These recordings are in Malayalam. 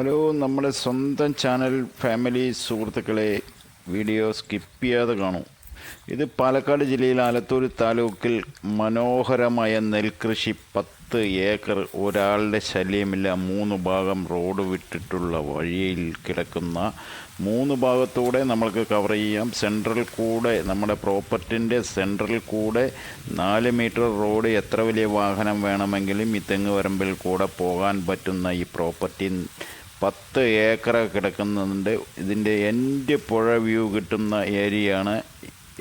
ഹലോ നമ്മുടെ സ്വന്തം ചാനൽ ഫാമിലി സുഹൃത്തുക്കളെ വീഡിയോ സ്കിപ്പ് ചെയ്യാതെ കാണൂ. ഇത് പാലക്കാട് ജില്ലയിൽ ആലത്തൂർ താലൂക്കിൽ മനോഹരമായ നെൽകൃഷി പത്ത് ഏക്കർ ഒരാളുടെ ശല്യമില്ല. മൂന്ന് ഭാഗം റോഡ് വിട്ടിട്ടുള്ള വഴിയിൽ കിടക്കുന്ന മൂന്ന് ഭാഗത്തൂടെ നമ്മൾക്ക് കവർ ചെയ്യാം. സെൻട്രൽ കൂടെ നമ്മുടെ പ്രോപ്പർട്ടിന്റെ സെൻട്രൽ കൂടെ നാല് മീറ്റർ റോഡ് എത്ര വലിയ വാഹനം വേണമെങ്കിലും ഈ തെങ്ങ് വരമ്പിൽ കൂടെ പോകാൻ പറ്റുന്ന ഈ പ്രോപ്പർട്ടി പത്ത് ഏക്കർ കിടക്കുന്നുണ്ട് ഇതിന്റെ എന്റെ പുഴ വ്യൂ കിട്ടുന്ന ഏരിയയാണ്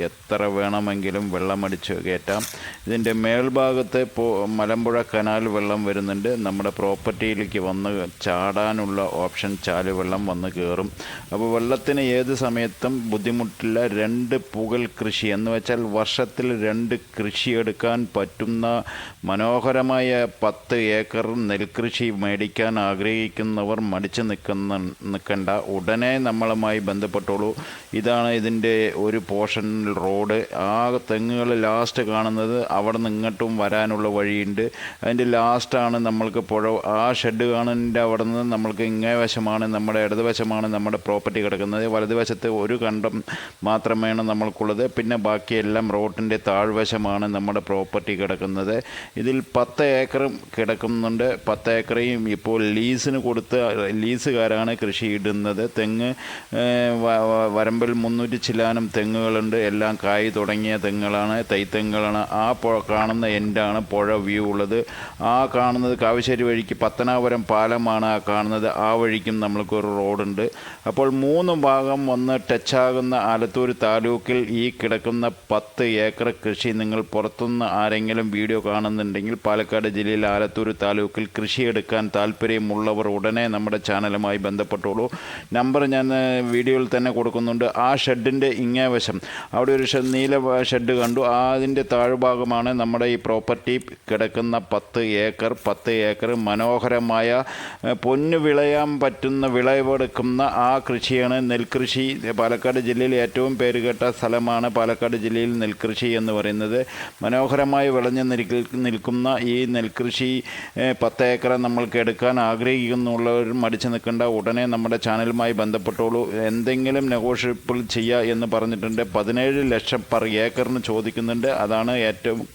എത്ര വേണമെങ്കിലും വെള്ളമടിച്ച് കയറ്റാം. ഇതിന്റെ മേൽഭാഗത്തെ പോ മലമ്പുഴ കനാൽ വെള്ളം വരുന്നുണ്ട്. നമ്മുടെ പ്രോപ്പർട്ടിയിലേക്ക് വന്ന് ചാടാനുള്ള ഓപ്ഷൻ ചാലുവെള്ളം വന്ന് കയറും. അപ്പോൾ വെള്ളത്തിന് ഏത് സമയത്തും ബുദ്ധിമുട്ടില്ല രണ്ട് പുകൽ കൃഷി. എന്ന് വെച്ചാൽ വർഷത്തിൽ രണ്ട് കൃഷി എടുക്കാൻ പറ്റുന്ന മനോഹരമായ പത്ത് ഏക്കർ നെൽകൃഷി മേടിക്കാൻ ആഗ്രഹിക്കുന്നവർ മടിച്ചു നിൽക്കുന്ന നിൽക്കണ്ട. ഉടനെ നമ്മളുമായി ബന്ധപ്പെട്ടോളൂ. ഇതാണ് ഇതിന്റെ ഒരു പോർഷൻ റോഡ് ആ തെങ്ങുകൾ ലാസ്റ്റ് കാണുന്നത് അവിടെ നിന്ന് ഇങ്ങോട്ടും വരാനുള്ള വഴിയുണ്ട്. അതിന്റെ ലാസ്റ്റാണ് നമ്മൾക്ക് പുഴ ആ ഷെഡ് കാണുന്നതിന്റെ അവിടെ നിന്ന് നമ്മൾക്ക് ഇങ്ങേ വശമാണ് നമ്മുടെ ഇടതുവശമാണ് നമ്മുടെ പ്രോപ്പർട്ടി കിടക്കുന്നത്. വലതുവശത്ത് ഒരു കണ്ടം മാത്രമേ നമ്മൾക്കുള്ളത്. പിന്നെ ബാക്കിയെല്ലാം റോഡിന്റെ താഴ്വശമാണ് നമ്മുടെ പ്രോപ്പർട്ടി കിടക്കുന്നത്. ഇതിൽ പത്ത് ഏക്കറും കിടക്കുന്നുണ്ട്. പത്ത് ഏക്കറയും ഇപ്പോൾ ലീസിന് കൊടുത്ത് ലീസുകാരാണ് കൃഷി ഇടുന്നത്. തെങ്ങ് വരമ്പിൽ മുന്നൂറ്റി ചില്ലാനം തെങ്ങുകളുണ്ട്. എല്ലാം കായ് തുടങ്ങിയ തെങ്ങുകളാണ് തൈത്തെങ്ങുകളാണ് ആ പുഴ കാണുന്ന എൻഡാണ് പുഴ വ്യൂ ഉള്ളത്. ആ കാണുന്നത് കാവശ്ശേരി വഴിക്ക് പത്തനാപുരം പാലമാണ് ആ കാണുന്നത്. ആ വഴിക്കും നമ്മൾക്കൊരു റോഡുണ്ട്. അപ്പോൾ മൂന്ന് ഭാഗം വന്ന് ടച്ചാകുന്ന ആലത്തൂർ താലൂക്കിൽ ഈ കിടക്കുന്ന പത്ത് ഏക്കർ കൃഷി നിങ്ങൾ പുറത്തുനിന്ന് ആരെങ്കിലും വീഡിയോ കാണുന്നുണ്ടെങ്കിൽ പാലക്കാട് ജില്ലയിൽ ആലത്തൂർ താലൂക്കിൽ കൃഷിയെടുക്കാൻ താല്പര്യമുള്ളവർ ഉടനെ നമ്മുടെ ചാനലുമായി ബന്ധപ്പെട്ടോളൂ. നമ്പർ ഞാൻ വീഡിയോയിൽ തന്നെ കൊടുക്കുന്നുണ്ട്. ആ ഷെഡിന്റെ ഇങ്ങേ വശം അവിടെ ഒരു നീല ഷെഡ് കണ്ടു. അതിന്റെ താഴ്ഭാഗമാണ് നമ്മുടെ ഈ പ്രോപ്പർട്ടി. കിടക്കുന്ന പത്ത് ഏക്കർ പത്ത് ഏക്കർ മനോഹരമായ പൊന്നു വിളയാൻ പറ്റുന്ന വിളവെടുക്കുന്ന ആ കൃഷിയാണ് നെൽകൃഷി. പാലക്കാട് ജില്ലയിൽ ഏറ്റവും പേരുകേട്ട സ്ഥലമാണ് പാലക്കാട് ജില്ലയിൽ നെൽകൃഷി എന്ന് പറയുന്നത്. മനോഹരമായി വിളഞ്ഞു നിൽക്കുന്ന ഈ നെൽകൃഷി പത്ത് ഏക്കർ നമ്മൾക്ക് എടുക്കാൻ ആഗ്രഹിക്കുന്നുള്ളവർ മടിച്ചു നിൽക്കേണ്ട ഉടനെ നമ്മുടെ ചാനലുമായി ബന്ധപ്പെട്ടോളൂ. എന്തെങ്കിലും നെഗോഷ്യബിൾ ചെയ്യുക എന്ന് പറഞ്ഞിട്ടുണ്ട്. പതിനേഴ് ലക്ഷം പെർ ഏക്കറിന് ചോദിക്കുന്നുണ്ട്. അതാണ് ഏറ്റവും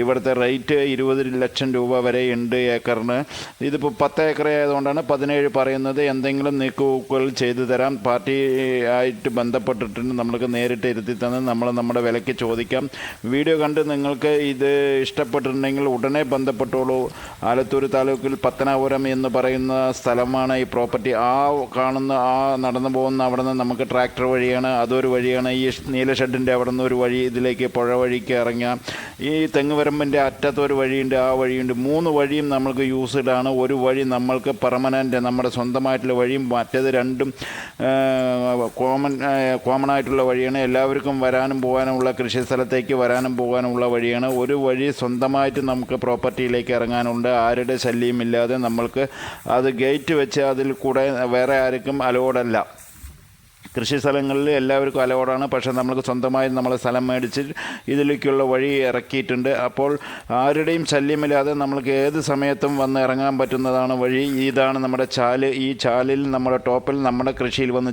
ഇവിടുത്തെ റേറ്റ് ഇരുപത് ലക്ഷം രൂപ വരെ ഉണ്ട് ഏക്കറിന്. ഇതിപ്പോൾ പത്ത് ഏക്കർ ആയതുകൊണ്ടാണ് പതിനേഴ് പറയുന്നത്. എന്തെങ്കിലും നീക്കുപോക്കുകൾ ചെയ്തു തരാം പാർട്ടി ആയിട്ട് ബന്ധപ്പെട്ടിട്ടുണ്ട്. നമ്മൾക്ക് നേരിട്ട് ഇരുത്തി തന്ന് നമ്മൾ നമ്മുടെ വിലയ്ക്ക് ചോദിക്കാം. വീഡിയോ കണ്ട് നിങ്ങൾക്ക് ഇത് ഇഷ്ടപ്പെട്ടിട്ടുണ്ടെങ്കിൽ ഉടനെ ബന്ധപ്പെട്ടോളൂ. ആലത്തൂർ താലൂക്കിൽ പത്തനാപുരം എന്ന് പറയുന്ന സ്ഥലമാണ് ഈ പ്രോപ്പർട്ടി. ആ കാണുന്ന ആ നടന്നു പോകുന്ന അവിടെ നിന്ന് നമുക്ക് ട്രാക്ടർ വഴിയാണ് അതൊരു വഴിയാണ്. ഈ നീല ഷെഡിന്റെ അവിടെ നിന്ന് ഒരു വഴി ഇതിലേക്ക് പുഴ വഴിക്ക് ഇറങ്ങാം. ഈ തെങ്ങുവരമ്പിന്റെ അറ്റത്ത് ഒരു വഴിയുണ്ട് ആ വഴിയുണ്ട്. മൂന്ന് വഴിയും നമ്മൾക്ക് യൂസ്ഡാണ് ഒരു വഴി നമ്മൾക്ക് പെർമനന്റ് നമ്മുടെ സ്വന്തമായിട്ടുള്ള വഴിയും മറ്റേത് രണ്ടും കോമൺ കോമൺ ആയിട്ടുള്ള വഴിയാണ്. എല്ലാവർക്കും വരാനും പോകാനുമുള്ള കൃഷി സ്ഥലത്തേക്ക് വരാനും പോകാനുമുള്ള വഴിയാണ്. ഒരു വഴി സ്വന്തമായിട്ട് നമുക്ക് പ്രോപ്പർട്ടിയിലേക്ക് ഇറങ്ങാനുണ്ട്. ആരുടെ ശല്യമില്ലാതെ നമ്മൾക്ക് അത് ഗേറ്റ് വെച്ച് അതിൽ കൂടെ വേറെ ആർക്കും അലോഡല്ല കൃഷി സ്ഥലങ്ങളിൽ എല്ലാവർക്കും അലവോടാണ്. പക്ഷേ നമ്മൾക്ക് സ്വന്തമായി നമ്മൾ സ്ഥലം മേടിച്ച് ഇതിലേക്കുള്ള വഴി ഇറക്കിയിട്ടുണ്ട്. അപ്പോൾ ആരുടെയും ശല്യമില്ലാതെ നമ്മൾക്ക് ഏത് സമയത്തും വന്ന് ഇറങ്ങാൻ പറ്റുന്നതാണ് വഴി. ഇതാണ് നമ്മുടെ ചാൽ. ഈ ചാലിൽ നമ്മുടെ ടോപ്പിൽ നമ്മുടെ കൃഷിയിൽ വന്ന്